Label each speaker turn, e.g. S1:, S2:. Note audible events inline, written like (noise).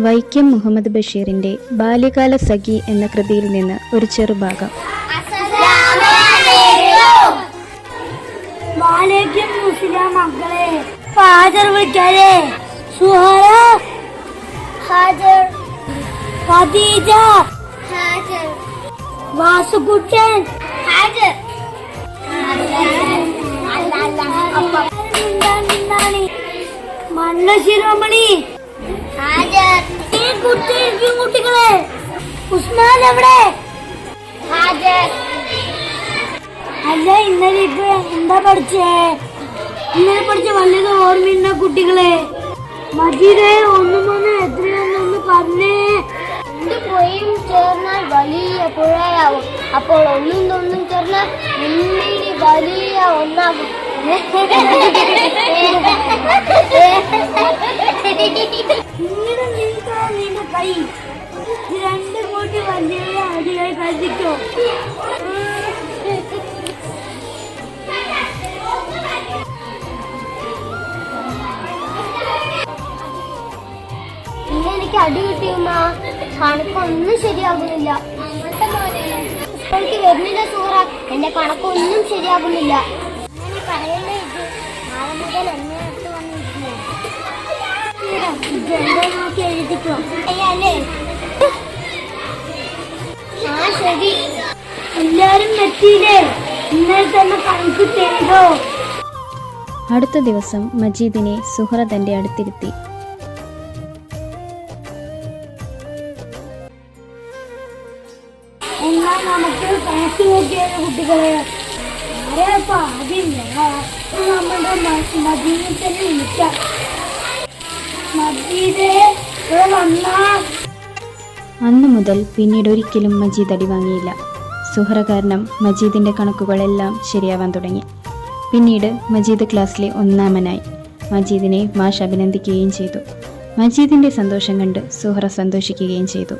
S1: വൈക്കം മുഹമ്മദ് ബഷീറിന്റെ ബാല്യകാല സഖി എന്ന കൃതിയിൽ നിന്ന് ഒരു ചെറുഭാഗം.
S2: ഹാജർ ഹാജർ. ഹാജർ. മണ്ണ ശിരോമണി. കുട്ടികളെ. ഉസ്മാൻ എവിടെ? അല്ല ഇന്നലെ ഇപ്പൊ എന്താ പഠിച്ചേ? ഇന്നലെ പഠിച്ച വല്ലത് ഓർമ്മയുണ്ട കുട്ടികളെ? മജീദേ ഒന്നും ഒന്ന് എത്രയൊന്നൊന്ന് പറഞ്ഞേ
S3: പോയും ചേർന്നാൽ വലിയ പുഴയാവും. അപ്പോൾ ഒന്നും തൊന്നും ചേർന്നാൽ ഉള്ളിന് വലിയ ഒന്നാകും. (laughs)
S2: ഇത് രണ്ട് കോടി വലിയ അടിയായി കരുതിക്കോ
S3: എനിക്ക് അടി കിട്ടിയുമ്മ കണക്കൊന്നും ശരിയാകുന്നില്ല. സ്കൂൾക്ക് വരുന്നില്ല സൂറ. എന്റെ കണക്കൊന്നും ശരിയാകുന്നില്ല. അങ്ങനെ പറയല്ലേ അടുത്ത
S1: ദിവസം മജീദിനെ സുഹറ തന്റെ അടുത്തിരുത്തി
S2: കുട്ടികളെ?
S1: അന്നു മുതൽ പിന്നീട് ഒരിക്കലും മജീദ് അടി വാങ്ങിയില്ല. സുഹറ കാരണം മജീദിന്റെ കണക്കുകളെല്ലാം ശരിയാവാൻ തുടങ്ങി. പിന്നീട് മജീദ് ക്ലാസ്സിലെ ഒന്നാമനായി. മജീദിനെ മാഷ് അഭിനന്ദിക്കുകയും ചെയ്തു. മജീദിന്റെ സന്തോഷം കണ്ട് സുഹറ സന്തോഷിക്കുകയും ചെയ്തു.